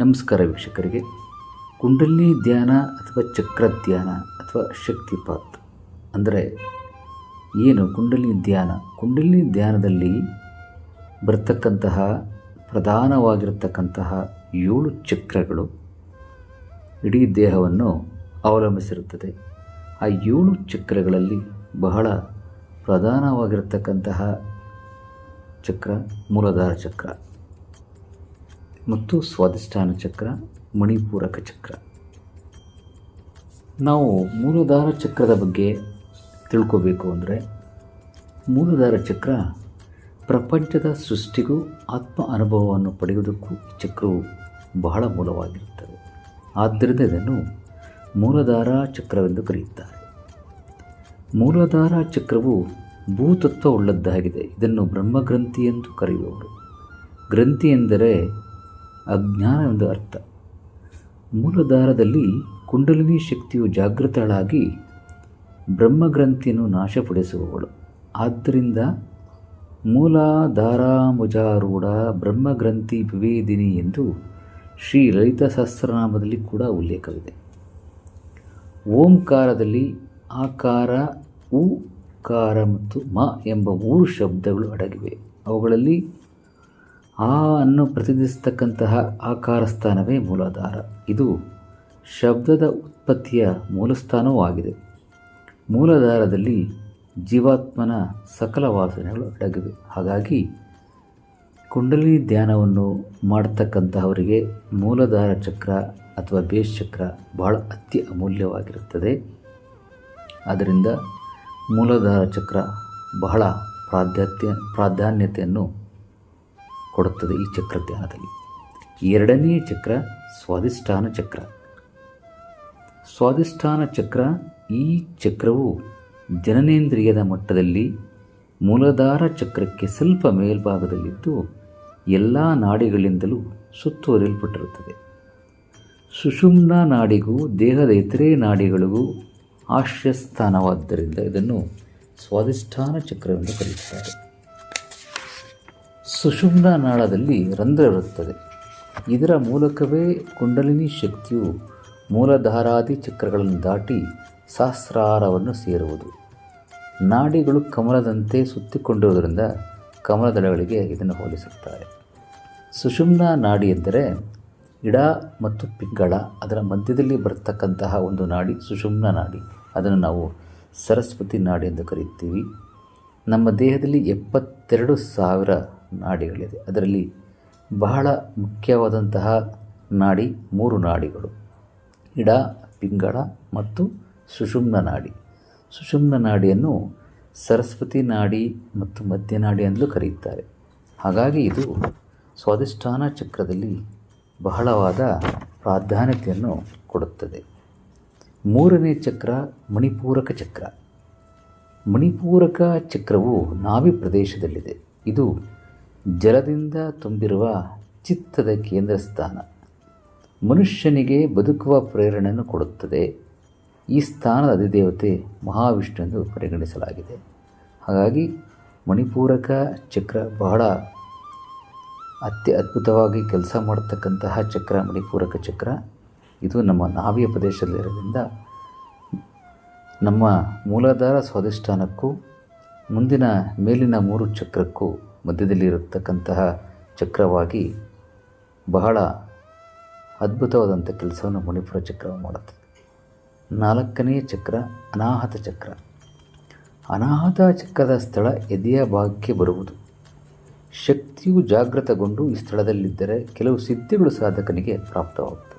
ನಮಸ್ಕಾರ ವೀಕ್ಷಕರಿಗೆ. ಕುಂಡಲಿನಿ ಧ್ಯಾನ ಅಥವಾ ಚಕ್ರ ಧ್ಯಾನ ಅಥವಾ ಶಕ್ತಿಪಾತ್ ಅಂದರೆ ಏನು ಕುಂಡಲಿನಿ ಧ್ಯಾನ? ಕುಂಡಲಿನಿ ಧ್ಯಾನದಲ್ಲಿ ಬರ್ತಕ್ಕಂತಹ ಪ್ರಧಾನವಾಗಿರತಕ್ಕಂತಹ ಏಳು ಚಕ್ರಗಳು ಇಡೀ ದೇಹವನ್ನು ಅವಲಂಬಿಸಿರುತ್ತದೆ. ಆ ಏಳು ಚಕ್ರಗಳಲ್ಲಿ ಬಹಳ ಪ್ರಧಾನವಾಗಿರತಕ್ಕಂತಹ ಚಕ್ರ, ಮೂಲಧಾರ ಚಕ್ರ. ಮತ್ತು ಸ್ವಾದಿಷ್ಠಾನ ಚಕ್ರ, ಮಣಿಪೂರಕ ಚಕ್ರ. ನಾವು ಮೂಲಧಾರ ಚಕ್ರದ ಬಗ್ಗೆ ತಿಳ್ಕೋಬೇಕು ಅಂದರೆ, ಮೂಲಧಾರ ಚಕ್ರ ಪ್ರಪಂಚದ ಸೃಷ್ಟಿಗೂ ಆತ್ಮ ಅನುಭವವನ್ನು ಪಡೆಯುವುದಕ್ಕೂ ಈ ಚಕ್ರವು ಬಹಳ ಮೂಲವಾಗಿರುತ್ತದೆ. ಆದ್ದರಿಂದ ಇದನ್ನು ಮೂಲಧಾರ ಚಕ್ರವೆಂದು ಕರೆಯುತ್ತಾರೆ. ಮೂಲಧಾರ ಚಕ್ರವು ಭೂತತ್ವ ಉಳ್ಳದ್ದಾಗಿದೆ ಇದನ್ನು ಬ್ರಹ್ಮಗ್ರಂಥಿ ಎಂದು ಕರೆಯುವವರು. ಗ್ರಂಥಿ ಎಂದರೆ ಅಜ್ಞಾನವೆಂದು ಅರ್ಥ. ಮೂಲಧಾರದಲ್ಲಿ ಕುಂಡಲಿನಿ ಶಕ್ತಿಯು ಜಾಗೃತಳಾಗಿ ಬ್ರಹ್ಮಗ್ರಂಥಿಯನ್ನು ನಾಶಪಡಿಸುವವಳು. ಆದ್ದರಿಂದ ಮೂಲಾಧಾರಾಮುಜಾರೂಢ ಬ್ರಹ್ಮಗ್ರಂಥಿ ವಿವೇದಿನಿ ಎಂದು ಶ್ರೀ ಲಲಿತ ಸಹಸ್ರನಾಮದಲ್ಲಿ ಕೂಡ ಉಲ್ಲೇಖವಿದೆ. ಓಂಕಾರದಲ್ಲಿ ಆಕಾರ ಉಕಾರ ಮತ್ತು ಮ ಎಂಬ ಮೂರು ಶಬ್ದಗಳು ಅಡಗಿವೆ. ಅವುಗಳಲ್ಲಿ ಆ ಅನ್ನು ಪ್ರತಿನಿಧಿಸ್ತಕ್ಕಂತಹ ಆಕಾರ ಸ್ಥಾನವೇ ಮೂಲಾಧಾರ. ಇದು ಶಬ್ದದ ಉತ್ಪತ್ತಿಯ ಮೂಲಸ್ಥಾನವೂ ಆಗಿದೆ. ಮೂಲಾಧಾರದಲ್ಲಿ ಜೀವಾತ್ಮನ ಸಕಲ ವಾಸನೆಗಳು ಅಡಗಿವೆ. ಹಾಗಾಗಿ ಕುಂಡಲಿನಿ ಧ್ಯಾನವನ್ನು ಮಾಡತಕ್ಕಂತಹವರಿಗೆ ಮೂಲಧಾರ ಚಕ್ರ ಅಥವಾ ಬೇಸ್ ಚಕ್ರ ಬಹಳ ಅತಿ ಅಮೂಲ್ಯವಾಗಿರುತ್ತದೆ. ಆದ್ದರಿಂದ ಮೂಲಾಧಾರ ಚಕ್ರ ಬಹಳ ಪ್ರಾಧ್ಯತೆ ಪ್ರಾಧಾನ್ಯತೆಯನ್ನು ಕೊಡುತ್ತದೆ ಈ ಚಕ್ರ ಧ್ಯಾನದಲ್ಲಿ. ಎರಡನೇ ಚಕ್ರ ಸ್ವಾಧಿಷ್ಠಾನ ಚಕ್ರ. ಸ್ವಾಧಿಷ್ಠಾನ ಚಕ್ರ ಈ ಚಕ್ರವು ಜನನೇಂದ್ರಿಯದ ಮಟ್ಟದಲ್ಲಿ ಮೂಲಧಾರ ಚಕ್ರಕ್ಕೆ ಸ್ವಲ್ಪ ಮೇಲ್ಭಾಗದಲ್ಲಿದ್ದು ಎಲ್ಲ ನಾಡಿಗಳಿಂದಲೂ ಸುತ್ತುವರಿಯಲ್ಪಟ್ಟಿರುತ್ತದೆ. ಸುಷುಮ್ನ ನಾಡಿಗೂ ದೇಹದ ಇತರೆ ನಾಡಿಗಳಿಗೂ ಆಶ್ರಯಸ್ಥಾನವಾದ್ದರಿಂದ ಇದನ್ನು ಸ್ವಾಧಿಷ್ಠಾನ ಚಕ್ರವೆಂದು ಕರೆಯುತ್ತಾರೆ. ಸುಷುಮ್ನ ನಾಳದಲ್ಲಿ ರಂಧ್ರವಿರುತ್ತದೆ. ಇದರ ಮೂಲಕವೇ ಕುಂಡಲಿನಿ ಶಕ್ತಿಯು ಮೂಲಧಾರಾದಿ ಚಕ್ರಗಳನ್ನು ದಾಟಿ ಸಹಸ್ರಾರವನ್ನು ಸೇರುವುದು. ನಾಡಿಗಳು ಕಮಲದಂತೆ ಸುತ್ತಿಕೊಂಡಿರುವುದರಿಂದ ಕಮಲದಳಗಳಿಗೆ ಇದನ್ನು ಹೋಲಿಸುತ್ತಾರೆ. ಸುಷುಮ್ನ ನಾಡಿ ಎಂದರೆ ಇಡ ಮತ್ತು ಪಿಂಗಳ, ಅದರ ಮಧ್ಯದಲ್ಲಿ ಬರ್ತಕ್ಕಂತಹ ಒಂದು ನಾಡಿ ಸುಷುಮ್ನ ನಾಡಿ. ಅದನ್ನು ನಾವು ಸರಸ್ವತಿ ನಾಡಿ ಎಂದು ಕರೆಯುತ್ತೀವಿ. ನಮ್ಮ ದೇಹದಲ್ಲಿ ಎಪ್ಪತ್ತೆರಡು ಸಾವಿರ ನಾಡಿಗಳಿದೆ. ಅದರಲ್ಲಿ ಬಹಳ ಮುಖ್ಯವಾದಂತಹ ನಾಡಿ ಮೂರು ನಾಡಿಗಳು. ಇಡ, ಪಿಂಗಳ ಮತ್ತು ಸುಷುಮ್ನ ನಾಡಿ. ಸುಷುಮ್ನ ನಾಡಿಯನ್ನು ಸರಸ್ವತಿ ನಾಡಿ ಮತ್ತು ಮಧ್ಯನಾಡಿ ಎಂದಲೂ ಕರೆಯುತ್ತಾರೆ. ಹಾಗಾಗಿ ಇದು ಸ್ವಾದಿಷ್ಠಾನ ಚಕ್ರದಲ್ಲಿ ಬಹಳವಾದ ಪ್ರಾಧಾನ್ಯತೆಯನ್ನು ಕೊಡುತ್ತದೆ. ಮೂರನೇ ಚಕ್ರ ಮಣಿಪೂರಕ ಚಕ್ರ. ಮಣಿಪೂರಕ ಚಕ್ರವು ನಾಭಿ ಪ್ರದೇಶದಲ್ಲಿದೆ. ಇದು ಜಲದಿಂದ ತುಂಬಿರುವ ಚಿತ್ತದ ಕೇಂದ್ರ ಸ್ಥಾನ ಮನುಷ್ಯನಿಗೆ ಬದುಕುವ ಪ್ರೇರಣೆಯನ್ನು ಕೊಡುತ್ತದೆ. ಈ ಸ್ಥಾನದ ಅಧಿದೇವತೆ ಮಹಾವಿಷ್ಣು ಎಂದು ಪರಿಗಣಿಸಲಾಗಿದೆ. ಹಾಗಾಗಿ ಮಣಿಪೂರಕ ಚಕ್ರ ಬಹಳ ಅತ್ಯ ಅದ್ಭುತವಾಗಿ ಕೆಲಸ ಮಾಡತಕ್ಕಂತಹ ಚಕ್ರ, ಮಣಿಪೂರಕ ಚಕ್ರ. ಇದು ನಮ್ಮ ನಾವಿಯ ಪ್ರದೇಶದಲ್ಲಿರೋದ್ರಿಂದ ನಮ್ಮ ಮೂಲಾಧಾರ ಸ್ವಾಧಿಷ್ಠಾನಕ್ಕೂ, ಮುಂದಿನ ಮೇಲಿನ ಮೂರು ಚಕ್ರಕ್ಕೂ ಮಧ್ಯದಲ್ಲಿ ಇರತಕ್ಕಂತಹ ಚಕ್ರವಾಗಿ ಬಹಳ ಅದ್ಭುತವಾದಂಥ ಕೆಲಸವನ್ನು ಮಣಿಪುರ ಚಕ್ರ ಮಾಡುತ್ತದೆ ನಾಲ್ಕನೇ ಚಕ್ರ ಅನಾಹತ ಚಕ್ರ. ಅನಾಹತ ಚಕ್ರದ ಸ್ಥಳ ಎದೆಯ ಭಾಗಕ್ಕೆ ಬರುವುದು. ಶಕ್ತಿಯು ಜಾಗೃತಗೊಂಡು ಈ ಸ್ಥಳದಲ್ಲಿದ್ದರೆ ಕೆಲವು ಸಿದ್ಧಿಗಳು ಸಾಧಕನಿಗೆ ಪ್ರಾಪ್ತವಾಗುತ್ತವೆ.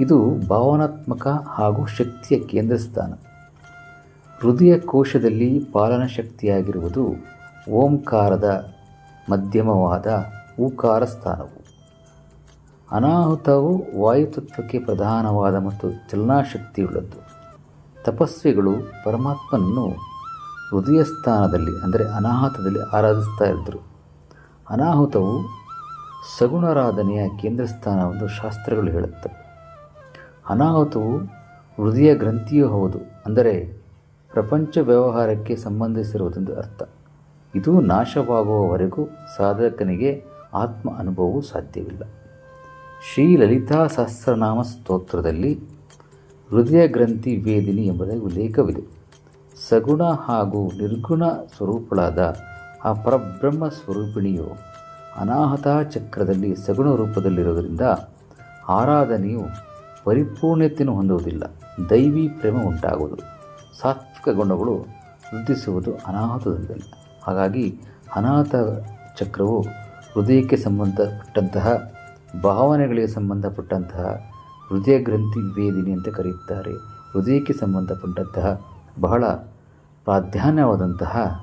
ಇದು ಭಾವನಾತ್ಮಕ ಹಾಗೂ ಶಕ್ತಿಯ ಕೇಂದ್ರ ಸ್ಥಾನ ಹೃದಯ ಕೋಶದಲ್ಲಿ ಪಾಲನ ಶಕ್ತಿಯಾಗಿರುವುದು ಓಂಕಾರದ ಮಧ್ಯಮವಾದ ಊಕಾರ ಸ್ಥಾನವು. ಅನಾಹುತವು ವಾಯುತತ್ವಕ್ಕೆ ಪ್ರಧಾನವಾದ ಮತ್ತು ಚಲನಾಶಕ್ತಿಯುಳ್ಳದ್ದು. ತಪಸ್ವಿಗಳು ಪರಮಾತ್ಮನನ್ನು ಹೃದಯ ಸ್ಥಾನದಲ್ಲಿ ಅಂದರೆ ಅನಾಹುತದಲ್ಲಿ ಆರಾಧಿಸ್ತಾ ಇದ್ದರು. ಅನಾಹುತವು ಸಗುಣಾರಾಧನೆಯ ಕೇಂದ್ರ ಸ್ಥಾನವೆಂದು ಶಾಸ್ತ್ರಗಳು ಹೇಳುತ್ತವೆ ಅನಾಹುತವು ಹೃದಯ ಗ್ರಂಥಿಯೂ ಹೌದು, ಅಂದರೆ ಪ್ರಪಂಚ ವ್ಯವಹಾರಕ್ಕೆ ಸಂಬಂಧಿಸಿರುವುದೆಂದು ಅರ್ಥ. ಇದು ನಾಶವಾಗುವವರೆಗೂ ಸಾಧಕನಿಗೆ ಆತ್ಮ ಅನುಭವವು ಸಾಧ್ಯವಿಲ್ಲ. ಶ್ರೀ ಲಲಿತಾ ಸಹಸ್ರನಾಮ ಸ್ತೋತ್ರದಲ್ಲಿ ಹೃದಯ ಗ್ರಂಥಿ ವೇದಿನಿ ಎಂಬುದಾಗಿ ಉಲ್ಲೇಖವಿದೆ ಸಗುಣ ಹಾಗೂ ನಿರ್ಗುಣ ಸ್ವರೂಪಳಾದ ಆ ಪರಬ್ರಹ್ಮ ಸ್ವರೂಪಿಣಿಯು ಅನಾಹತ ಚಕ್ರದಲ್ಲಿ ಸಗುಣ ರೂಪದಲ್ಲಿರುವುದರಿಂದ ಆರಾಧನೆಯು ಪರಿಪೂರ್ಣತೆಯನ್ನು ಹೊಂದುವುದಿಲ್ಲ. ದೈವಿ ಪ್ರೇಮ ಉಂಟಾಗುವುದು. ಸಾತ್ವಿಕ ಗುಣಗಳು ವೃದ್ಧಿಸುವುದು ಅನಾಹುತದಲ್ಲಿ ಹಾಗಾಗಿ ಅನಾಥ ಚಕ್ರವು ಹೃದಯಕ್ಕೆ ಸಂಬಂಧಪಟ್ಟಂತಹ, ಭಾವನೆಗಳಿಗೆ ಸಂಬಂಧಪಟ್ಟಂತಹ ಹೃದಯ ಗ್ರಂಥಿ ವೇದಿನಿ ಅಂತ ಕರೆಯುತ್ತಾರೆ. ಹೃದಯಕ್ಕೆ ಸಂಬಂಧಪಟ್ಟಂತಹ ಬಹಳ ಪ್ರಾಧಾನ್ಯವಾದಂತಹ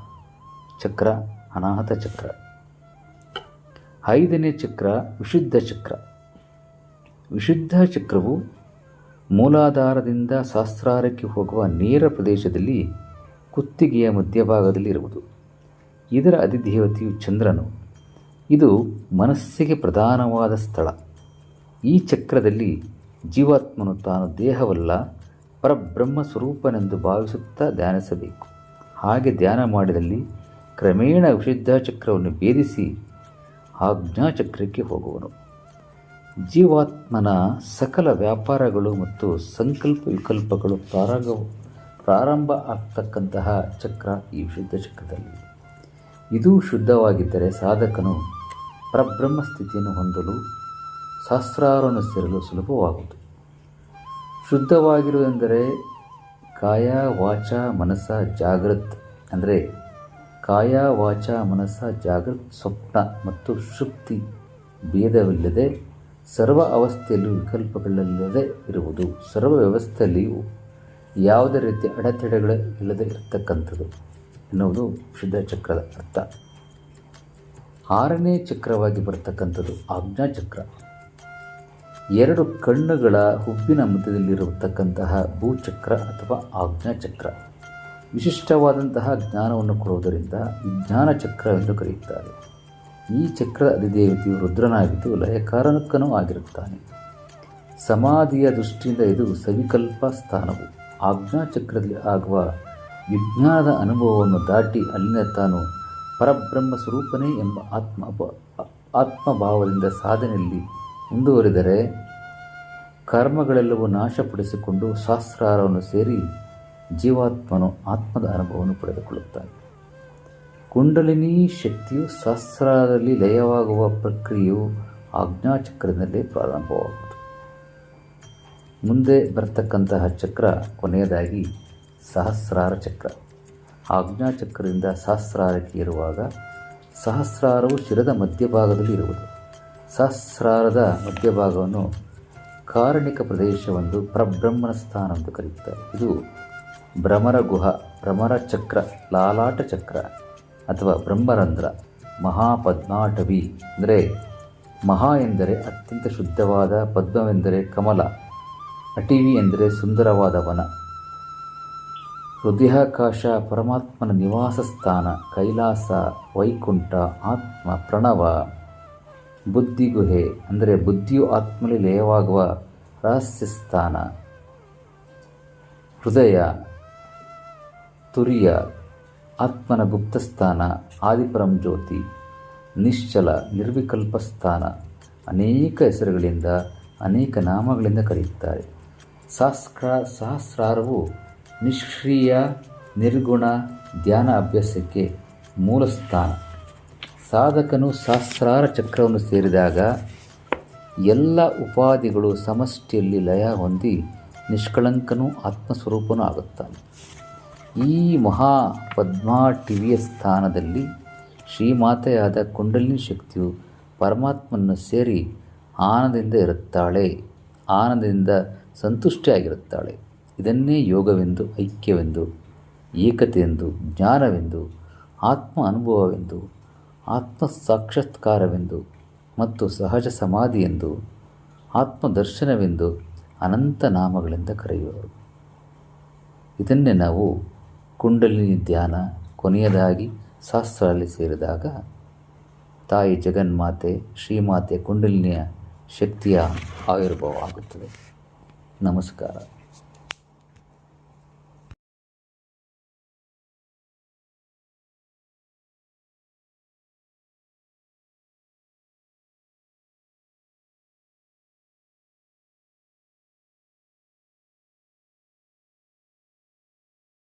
ಚಕ್ರ, ಅನಾಹತ ಚಕ್ರ. ಐದನೇ ಚಕ್ರ ವಿಶುದ್ಧ ಚಕ್ರ. ವಿಶುದ್ಧ ಚಕ್ರವು ಮೂಲಾಧಾರದಿಂದ ಸಹಸ್ರಾರಕ್ಕೆ ಹೋಗುವ ನೇರ ಪ್ರದೇಶದಲ್ಲಿ ಕುತ್ತಿಗೆಯ ಮಧ್ಯಭಾಗದಲ್ಲಿ ಇರುವುದು ಇದರ ಅಧಿದೇವತೆಯು ಚಂದ್ರನು. ಇದು ಮನಸ್ಸಿಗೆ ಪ್ರಧಾನವಾದ ಸ್ಥಳ. ಈ ಚಕ್ರದಲ್ಲಿ ಜೀವಾತ್ಮನು ತಾನು ದೇಹವಲ್ಲ ಪರಬ್ರಹ್ಮ ಸ್ವರೂಪನೆಂದು ಭಾವಿಸುತ್ತಾ ಧ್ಯಾನಿಸಬೇಕು. ಹಾಗೆ ಧ್ಯಾನ ಮಾಡಿದಲ್ಲಿ ಕ್ರಮೇಣ ವಿಶುದ್ಧ ಚಕ್ರವನ್ನು ಭೇದಿಸಿ ಆಜ್ಞಾಚಕ್ರಕ್ಕೆ ಹೋಗುವನು. ಜೀವಾತ್ಮನ ಸಕಲ ವ್ಯಾಪಾರಗಳು ಮತ್ತು ಸಂಕಲ್ಪ ವಿಕಲ್ಪಗಳು ಪ್ರಾರಂಭ ಪ್ರಾರಂಭ ಆಗ್ತಕ್ಕಂತಹ ಚಕ್ರ ಈ ವಿಶುದ್ಧ ಚಕ್ರದಲ್ಲಿ. ಇದು ಶುದ್ಧವಾಗಿದ್ದರೆ ಸಾಧಕನು ಪ್ರಬ್ರಹ್ಮ ಸ್ಥಿತಿಯನ್ನು ಹೊಂದಲು ಸಹಸ್ರಾರವನ್ನು ಸೇರಲು ಸುಲಭವಾಗುವುದು. ಶುದ್ಧವಾಗಿರುವುದೆಂದರೆ ಕಾಯ, ವಾಚ, ಮನಸ್ಸ, ಜಾಗೃತ್, ಅಂದರೆ ಕಾಯ, ವಾಚ, ಮನಸ್ಸ, ಜಾಗೃತ್, ಸ್ವಪ್ನ ಮತ್ತು ಶುಕ್ತಿ ಭೇದವಿಲ್ಲದೆ ಸರ್ವ ಅವಸ್ಥೆಯಲ್ಲೂ ವಿಕಲ್ಪಗಳಿಲ್ಲದೆ ಇರುವುದು. ಸರ್ವ ವ್ಯವಸ್ಥೆಯಲ್ಲಿಯೂ ಯಾವುದೇ ರೀತಿಯ ಅಡೆತಡೆಗಳು ಇಲ್ಲದೆ ಇರತಕ್ಕಂಥದ್ದು. ಎನ್ನುವುದು ಶುದ್ಧ ಚಕ್ರದ ಅರ್ಥ. ಆರನೇ ಚಕ್ರವಾಗಿ ಬರ್ತಕ್ಕಂಥದ್ದು ಆಜ್ಞಾಚಕ್ರ ಎರಡು ಕಣ್ಣುಗಳ ಹುಬ್ಬಿನ ಮಧ್ಯದಲ್ಲಿರತಕ್ಕಂತಹ ಭೂಚಕ್ರ ಅಥವಾ ಆಜ್ಞಾಚಕ್ರ ವಿಶಿಷ್ಟವಾದಂತಹ ಜ್ಞಾನವನ್ನು ಕೊಡುವುದರಿಂದ ವಿಜ್ಞಾನ ಚಕ್ರ ಎಂದು ಕರೆಯುತ್ತಾರೆ. ಈ ಚಕ್ರದ ಅಧಿದೇವತೆಯು ರುದ್ರನಾಗಿದ್ದು ಲಯಕಾರಕನೂ ಆಗಿರುತ್ತಾನೆ. ಸಮಾಧಿಯ ದೃಷ್ಟಿಯಿಂದ ಇದು ಸವಿಕಲ್ಪ ಸ್ಥಾನವು. ಆಜ್ಞಾಚಕ್ರದಲ್ಲಿ ಆಗುವ ವಿಜ್ಞಾನದ ಅನುಭವವನ್ನು ದಾಟಿ ಅಲ್ಲಿನ ತಾನು ಪರಬ್ರಹ್ಮ ಸ್ವರೂಪನೇ ಎಂಬ ಆತ್ಮ ಆತ್ಮಭಾವದಿಂದ ಸಾಧನೆಯಲ್ಲಿ ಮುಂದುವರಿದರೆ ಕರ್ಮಗಳೆಲ್ಲವೂ ನಾಶಪಡಿಸಿಕೊಂಡು ಶಾಸ್ತ್ರಾರವನ್ನು ಸೇರಿ ಜೀವಾತ್ಮನು ಆತ್ಮದ ಅನುಭವವನ್ನು ಪಡೆದುಕೊಳ್ಳುತ್ತಾನೆ. ಕುಂಡಲಿನಿ ಶಕ್ತಿಯು ಸಹಸ್ರಾರದಲ್ಲಿ ಲಯವಾಗುವ ಪ್ರಕ್ರಿಯೆಯು ಆಜ್ಞಾಚಕ್ರದಲ್ಲೇ ಪ್ರಾರಂಭವಾಗುತ್ತದೆ ಮುಂದೆ ಬರ್ತಕ್ಕಂತಹ ಚಕ್ರ ಕೊನೆಯದಾಗಿ ಸಹಸ್ರಾರ ಚಕ್ರ. ಆಜ್ಞಾಚಕ್ರದಿಂದ ಸಹಸ್ರಾರಕ್ಕೆ ಇರುವಾಗ ಸಹಸ್ರಾರವು ಶಿರದ ಮಧ್ಯಭಾಗದಲ್ಲಿ ಇರುವುದು. ಸಹಸ್ರಾರದ ಮಧ್ಯಭಾಗವನ್ನು ಕಾರಣಿಕ ಪ್ರದೇಶವೆಂದು ಪ್ರಬ್ರಹ್ಮನ ಸ್ಥಾನ ಎಂದು ಕರೆಯುತ್ತಾರೆ. ಇದು ಭ್ರಮರ ಗುಹ, ಭ್ರಮರ ಚಕ್ರ, ಲಾಲಾಟ ಚಕ್ರ ಅಥವಾ ಬ್ರಹ್ಮರಂಧ್ರ, ಮಹಾಪದ್ಮಾಟವಿ ಅಂದರೆ ಮಹಾ ಎಂದರೆ ಅತ್ಯಂತ ಶುದ್ಧವಾದ ಪದ್ಮವೆಂದರೆ ಕಮಲ ಅಟಿವಿ ಎಂದರೆ ಸುಂದರವಾದ ವನ. ಹೃದಯಾಕಾಶ, ಪರಮಾತ್ಮನ ನಿವಾಸ ಸ್ಥಾನ, ಕೈಲಾಸ, ವೈಕುಂಠ, ಆತ್ಮ, ಪ್ರಣವ ಬುದ್ಧಿಗುಹೆ ಅಂದರೆ ಬುದ್ಧಿಯು ಆತ್ಮಲಿ ಲಯವಾಗುವ ರಹಸ್ಯ ಸ್ಥಾನ. ಹೃದಯ, ತುರಿಯ, ಆತ್ಮನ ಗುಪ್ತಸ್ಥಾನ ಆದಿಪರಂ ಜ್ಯೋತಿ, ನಿಶ್ಚಲ, ನಿರ್ವಿಕಲ್ಪ ಸ್ಥಾನ, ಅನೇಕ ಹೆಸರುಗಳಿಂದ, ಅನೇಕ ನಾಮಗಳಿಂದ ಕರೆಯುತ್ತಾರೆ. ಸಹಸ್ರ, ಸಹಸ್ರಾರವು ನಿಷ್ಕ್ರಿಯ ನಿರ್ಗುಣ ಧ್ಯಾನ ಅಭ್ಯಾಸಕ್ಕೆ ಮೂಲ ಸ್ಥಾನ. ಸಾಧಕನು ಸಹಸ್ರಾರ ಚಕ್ರವನ್ನು ಸೇರಿದಾಗ ಎಲ್ಲ ಉಪಾಧಿಗಳು ಸಮಷ್ಟಿಯಲ್ಲಿ ಲಯ ಹೊಂದಿ ನಿಷ್ಕಳಂಕನೂ ಆತ್ಮಸ್ವರೂಪನೂ ಆಗುತ್ತಾನೆ. ಈ ಮಹಾ ಪದ್ಮಾ ಟಿವಿಯ ಸ್ಥಾನದಲ್ಲಿ ಶ್ರೀಮಾತೆಯಾದ ಕುಂಡಲಿನಿ ಶಕ್ತಿಯು ಪರಮಾತ್ಮನ್ನು ಸೇರಿ ಆನಂದದಿಂದ ಇರುತ್ತಾಳೆ. ಆನಂದದಿಂದ ಸಂತುಷ್ಟಿಯಾಗಿರುತ್ತಾಳೆ. ಇದನ್ನೇ ಯೋಗವೆಂದು, ಐಕ್ಯವೆಂದು, ಏಕತೆಯೆಂದು, ಜ್ಞಾನವೆಂದು, ಆತ್ಮ ಅನುಭವವೆಂದು, ಆತ್ಮ ಸಾಕ್ಷಾತ್ಕಾರವೆಂದು ಮತ್ತು ಸಹಜ ಸಮಾಧಿಯೆಂದು ಆತ್ಮದರ್ಶನವೆಂದು ಅನಂತ ನಾಮಗಳಿಂದ ಕರೆಯುವರು. ಇದನ್ನೇ ನಾವು ಕುಂಡಲಿನಿ ಧ್ಯಾನ ಕೊನೆಯದಾಗಿ ಶಾಸ್ತ್ರದಲ್ಲಿ ಸೇರಿದಾಗ ತಾಯಿ ಜಗನ್ಮಾತೆ ಶ್ರೀಮಾತೆ ಕುಂಡಲಿನಿಯ ಶಕ್ತಿಯ ಆವಿರ್ಭಾವ ಆಗುತ್ತದೆ ನಮಸ್ಕಾರ.